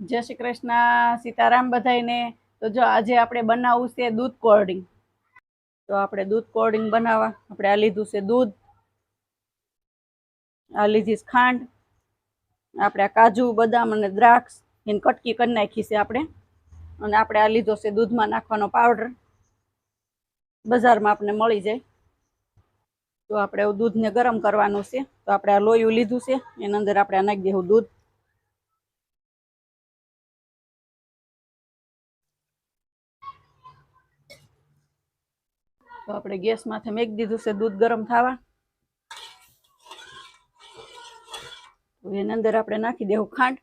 જય શ્રી કૃષ્ણ, સીતારામ બધાઈને તો જો આજે આપણે બનાવવું છે દૂધ કોલ્ડિંગ તો આપણે દૂધ કોલ્ડિંગ બનાવવા. આપણે આ લીધું છે દૂધ. આ લીધી ખાંડ. આપણે કાજુ, બદામ અને દ્રાક્ષ એની કટકી કરી નાખી છે આપણે. અને આપણે આ લીધો છે દૂધમાં નાખવાનો પાવડર. બજારમાં આપણે મળી જાય. તો આપણે દૂધને ગરમ કરવાનું છે. તો આપણે આ લોયું લીધું છે. એની અંદર આપણે નાખી દેવું દૂધ. તો આપણે ગેસ માથે મેક દીધું છે દૂધ ગરમ થવા. તો એની અંદર આપણે નાખી દેવું ખાંડ.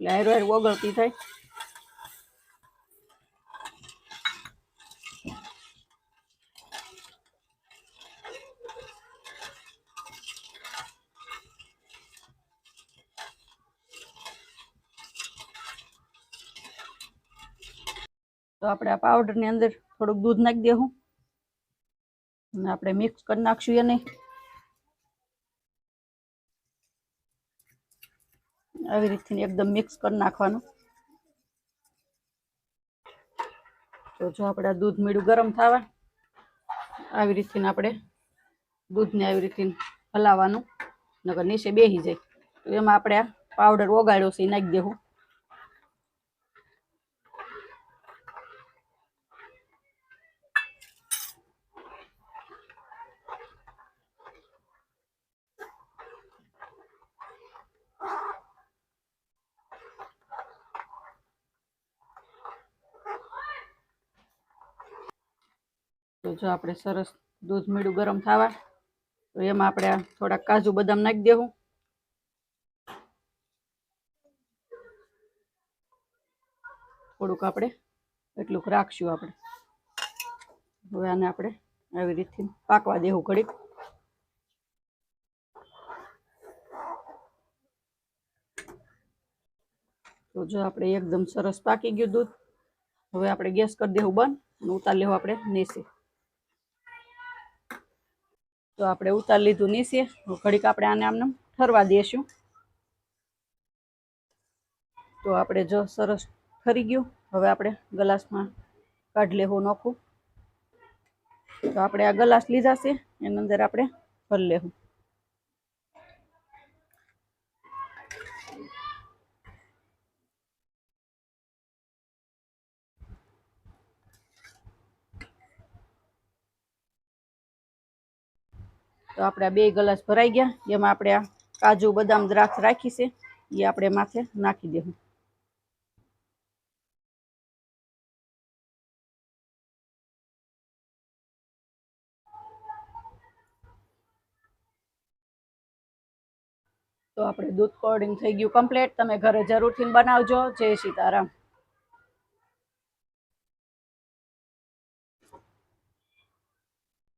એટલે હારો હાર ઓગળતી થાય. તો આપણે આ પાવડરની અંદર થોડુંક દૂધ નાખી દેવું. અને આપણે મિક્સ કરી નાખશું એને. આવી રીતથી એકદમ મિક્સ કરી નાખવાનું. તો જો આપણે દૂધ મીઠું ગરમ થવા, આવી રીતથી આપણે દૂધને આવી રીતે હલાવવાનું, નકર નીચે બેસી જાય. તો એમાં આપણે આ પાવડર ઓગાળ્યો છે નાખી દેવું. તો જો આપણે સરસ દૂધ મીઠું ગરમ થવા, તો એમાં આપણે થોડા કાજુ બદામ નાખી દેવું. થોડુંક આપણે એટલુંક રાખશું આપણે. હવે આને આપણે આવી રીતથી પાકવા દેવું ઘડીક. તો જો આપણે એકદમ સરસ પાકી ગયું દૂધ. હવે આપણે ગેસ કરી દેવું બંધ અને ઉતાર લેવું આપણે નીચે તો આપણે ઉતાર લીધું નીચે. ઘડીક આપણે આને આમને ઠરવા દઈશું. તો આપણે જો સરસ ઠરી ગયું. હવે આપણે ગ્લાસમાં કાઢ લેવું નોખું. તો આપણે આ ગ્લાસ લીધા છે. એની અંદર આપણે ભરી લેવું. તો આપણે આ બે ગ્લાસ ભરાઈ ગયા. એમાં આપણે આ કાજુ, બદામ, દ્રાક્ષ રાખી છે. એ આપણે માથે નાખી દેવું તો આપણે દૂધ કોડિંગ થઈ ગયું કમ્પ્લીટ. તમે ઘરે જરૂરથી બનાવજો. જય સીતારામ